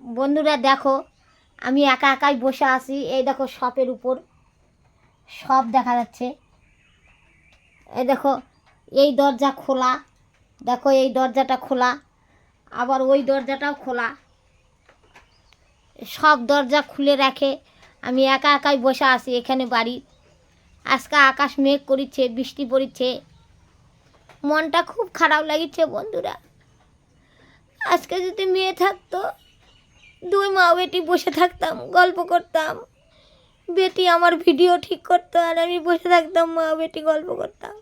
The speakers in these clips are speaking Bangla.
বন্ধুরা দেখো, আমি একা একাই বসে আছি। এই দেখো শপের উপর। সব দেখা যাচ্ছে। এই দেখো, এই দরজা খোলা। দেখো, এই দরজাটা খোলা। আবার ওই দরজাটাও খোলা। সব দরজা খুলে রাখে আমি একা একাই বসে আছি এখানে বাড়ি। আজকে আকাশ মেঘ করিচ্ছে বৃষ্টি পড়িচ্ছে মনটা খুব খারাপ লাগিচ্ছে বন্ধুরা। আজকে যদি মেয়ে থাকতো দুই মা বেটি বসে থাকতাম, গল্প করতাম। বেটি আমার ভিডিও ঠিক করতো আর আমি বসে থাকতাম, মা বেটি গল্প করতাম।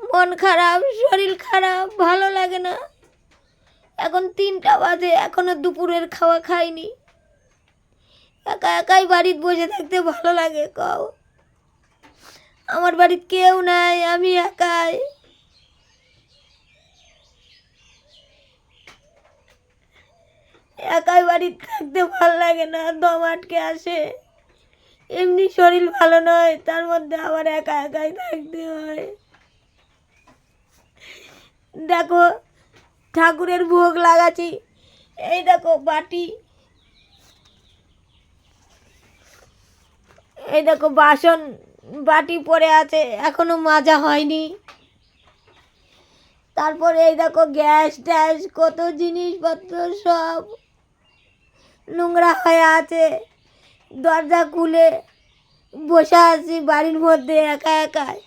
মন খারাপ, শরীর খারাপ, ভালো লাগে না। এখন তিনটা বাজে, এখনও দুপুরের খাওয়া খাইনি। একা একাই বাড়িতে বসে থাকতে ভালো লাগে, কও। আমার বাড়িতে কেউ নাই, আমি একাই। একাই বাড়িতে থাকতে ভালো লাগে না, দম আটকে আসে। এমনি শরীর ভালো নয়, তার মধ্যে আবার একা একাই থাকতে হয়। দেখো, ঠাকুরের ভোগ লাগাচ্ছি। এই দেখো বাটি। এই দেখো বাসন, বাটি পড়ে আছে, এখনও মাজা হয়নি। তারপর এই দেখো গ্যাস ট্যাস, কত জিনিসপত্র সব। নোংরা হয়ে আছে, দরজা খুলে বসে আছি বাড়ির মধ্যে একা একাই।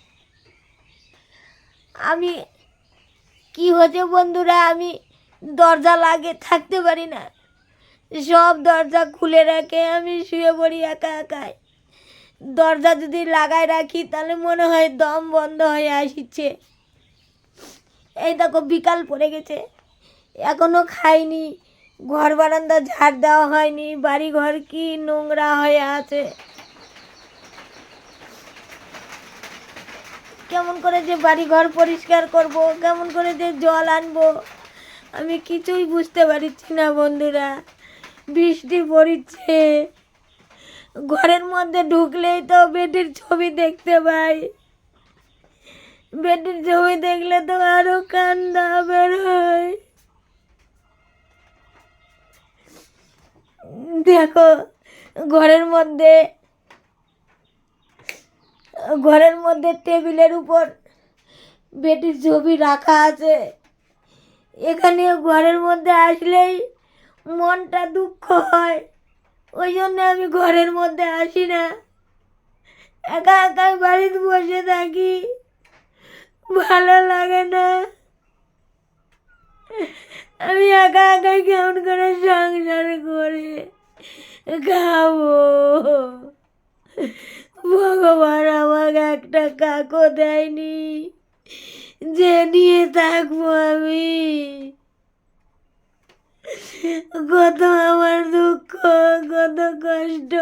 আমি, কি হচ্ছে বন্ধুরা? আমি দরজা লাগে, থাকতে পারি না। সব দরজা খুলে রাখে আমি শুয়ে পড়ি একা একাই। দরজা যদি লাগাই রাখি, তাহলে মনে হয় দম বন্ধ হয়ে আসছে। এই দেখো, বিকাল পড়ে গেছে। এখনও খাইনি। ঘর বারান্দা ঝাড় দেওয়া হয়নি বাড়ি ঘর কি নোংরা হয়ে আছে? কেমন করে যে বাড়ি ঘর পরিষ্কার করব, কেমন করে যে জল আনব, আমি কিছুই বুঝতে পারছি না বন্ধুরা। বৃষ্টি পড়ছে। ঘরের মধ্যে ঢুকলেই তো বেটির ছবি দেখতে পাই। বেটির ছবি দেখলে তো আরও কান্দা বের হয়। দেখো, ঘরের মধ্যে ঘরের মধ্যে টেবিলের উপর বেটির ছবি রাখা আছে। এখানে ঘরের মধ্যে আসলেই মনটা দুঃখ হয়। ওই জন্য আমি ঘরের মধ্যে আসি না। একা একাই বাড়িতে বসে থাকি। ভালো লাগে না। আমি একা একাই কেমন করে সংসার খাব ভগবান আমাকে একটা কাকও দেয়নি, যে নিয়ে থাকব আমি। কত আমার দুঃখ, কত কষ্ট।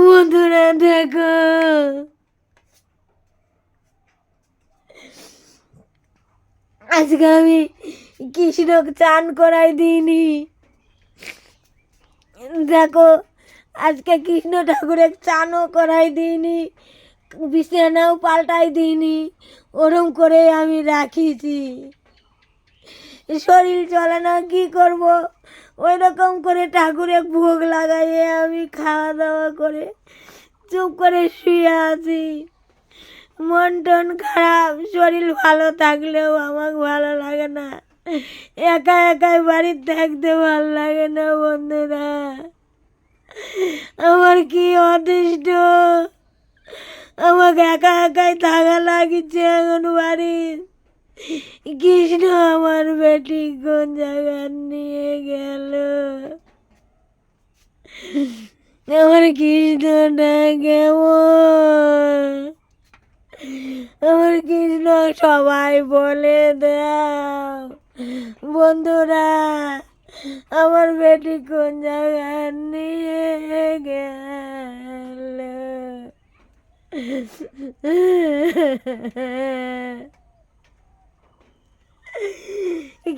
বন্ধুরা, দেখো। আজকে আমি কৃষ্ণক চান করাই দিইনি। দেখো, আজকে কৃষ্ণ ঠাকুরের চানও করাই দিইনি, বিছানাও পাল্টাই দিইনি, ওরম করে আমি রাখিছি। শরীর চলে না, কী করব? ওই রকম করে ঠাকুরের ভোগ লাগাইয়ে আমি খাওয়া দাওয়া করে চুপ করে শুয়ে আছি। মন টন খারাপ, শরীর ভালো থাকলেও আমার ভালো লাগে না। একা একাই বাড়িতে থাকতে ভালো লাগে না, বন্ধুরা। আমার কি অদৃষ্ট? আমাকে একা একাই থাকা লাগিচ্ছে এখন বাড়ির। কৃষ্ণ আমার বেটি কোন জায়গা নিয়ে গেল? আমার কৃষ্ণটা কেমন? আমার কৃষ্ণ সবাই বলে দাও। বন্ধুরা, আমার বেটি কোন জায়গা নিয়ে গেল?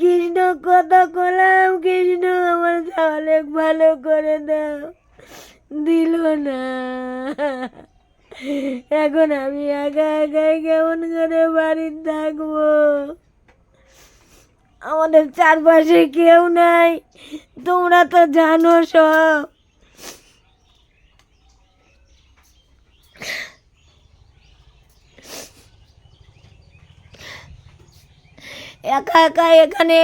কৃষ্ণ কত করলাম কৃষ্ণ আমার তাহলে ভালো করে দাও। দিল না। এখন আমি একা একাই কেমন করে বাড়িতে থাকব? আমাদের চারপাশে কেউ নাই। তোমরা তো জানো সব। একা একা এখানে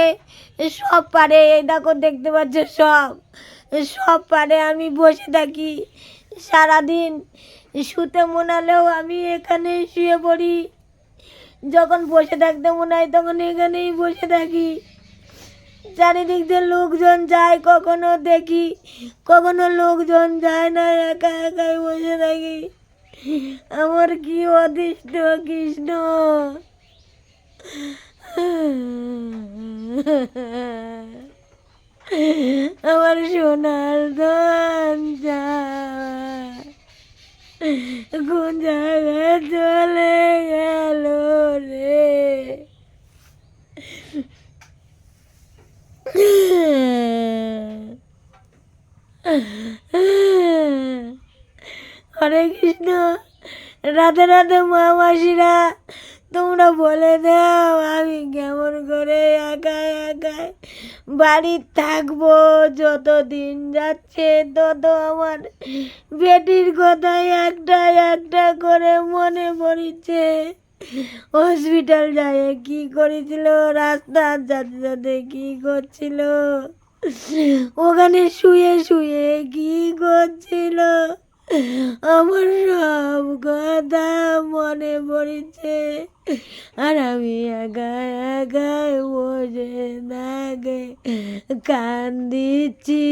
সব পারে। দেখো, দেখতে পাচ্ছ সব। সব পারে, আমি বসে থাকি। সারাদিন শুতে মনালেও আমি এখানে শুয়ে পড়ি। যখন বসে থাকতে মনে হয় তখন এখানেই বসে থাকি। চারিদিক দিয়ে লোকজন যায়, কখনো দেখি, কখনো লোকজন যায় না, একা একাই বসে থাকি। আমার কি অদৃষ্ট, কৃষ্ণ? আমার সোনার ধন কোন জায়গায় চলে গেল রে হরে কৃষ্ণ রাতে রাতে মা মাসিরা তোমরা বলে দাও আমি কেমন করে একাই একাই বাড়ি থাকব যত দিন যাচ্ছে তত আমার বেটির কথাই একটা একটা করে মনে পড়ছে। হসপিটাল যায়, কি করেছিল? রাস্তা যাতে যাতে কি করছিল? ওখানে শুয়ে শুয়ে কি করছিল? আমার সব কথা মনে পড়েছে। আর আমি একা একা বসে থাকে কান্দিছি